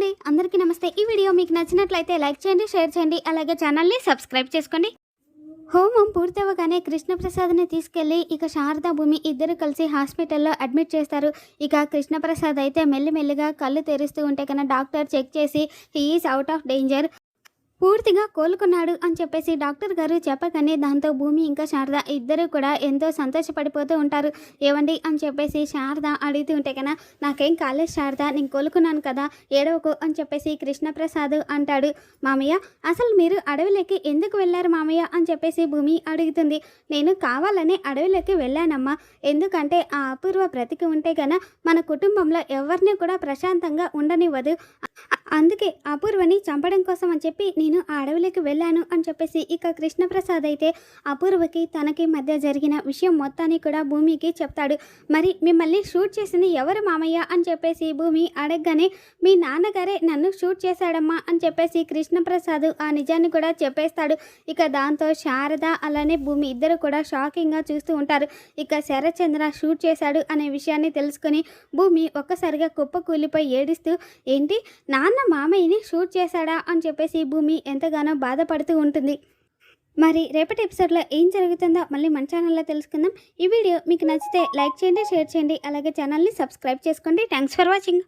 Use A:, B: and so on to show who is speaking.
A: అండి అందరికీ నమస్తే. ఈ వీడియో మీకు నచ్చినట్లయితే లైక్ చేయండి షేర్ చేయండి. అలాగే ఛానల్ని సబ్స్క్రైబ్ చేసుకోండి. హోమం పూర్తవగానే కృష్ణప్రసాద్ని తీసుకెళ్ళి ఇక శారదా భూమి ఇద్దరు కలిసి హాస్పిటల్లో అడ్మిట్ చేస్తారు. ఇక కృష్ణప్రసాద్ అయితే మెల్లిమెల్లిగా కళ్ళు తెరుస్తూ ఉంటే కన్నా డాక్టర్ చెక్ చేసి హీఈస్ అవుట్ ఆఫ్ డేంజర్. పూర్తిగా కోలుకున్నాడు అని చెప్పేసి డాక్టర్ గారు చెప్పగానే దాంతో భూమి ఇంకా శారద ఇద్దరు కూడా ఎంతో సంతోషపడిపోతూ ఉంటారు. ఏవండి? అని చెప్పేసి శారద అడుగుతూ ఉంటే కన్నా నాకేం కాలేదు శారద నేను కోలుకున్నాను కదా ఏడవకు అని చెప్పేసి కృష్ణప్రసాద్ అంటాడు. మామయ్య అసలు మీరు అడవిలోకి ఎందుకు వెళ్ళారు మామయ్య? అని చెప్పేసి భూమి అడుగుతుంది. నేను కావాలని అడవిలోకి వెళ్ళానమ్మా. ఎందుకంటే ఆ అపూర్వ బ్రతికి ఉంటే కన్నా మన కుటుంబంలో ఎవరిని కూడా ప్రశాంతంగా ఉండనివ్వదు. అందుకే అపూర్వని చంపడం కోసం అని చెప్పి నేను ఆ అడవిలోకి వెళ్ళాను అని చెప్పేసి ఇక కృష్ణప్రసాద్ అయితే అపూర్వకి తనకి మధ్య జరిగిన విషయం మొత్తాన్ని కూడా భూమికి చెప్తాడు. మరి మిమ్మల్ని షూట్ చేసింది ఎవరు మామయ్య అని చెప్పేసి భూమి అడగగానే మీ నాన్నగారే నన్ను షూట్ చేశాడమ్మా అని చెప్పేసి కృష్ణప్రసాద్ ఆ నిజాన్ని కూడా చెప్పేస్తాడు. ఇక దాంతో శారద అలానే భూమి ఇద్దరు కూడా షాకింగ్గా చూస్తూ ఉంటారు. ఇక శరచంద్ర షూట్ చేశాడు అనే విషయాన్ని తెలుసుకొని భూమి ఒక్కసారిగా కుప్ప కూలిపోయి ఏడుస్తూ ఏంటి నాన్న మామయ్యని షూట్ చేశాడా అని చెప్పేసి భూమి ఎంతగానో బాధపడుతూ ఉంటుంది. మరి రేపటి ఎపిసోడ్లో ఏం జరుగుతుందో మళ్ళీ మన ఛానల్లో తెలుసుకుందాం. ఈ వీడియో మీకు నచ్చితే లైక్ చేయండి షేర్ చేయండి. అలాగే ఛానల్ని సబ్స్క్రైబ్ చేసుకోండి. Thanks for watching.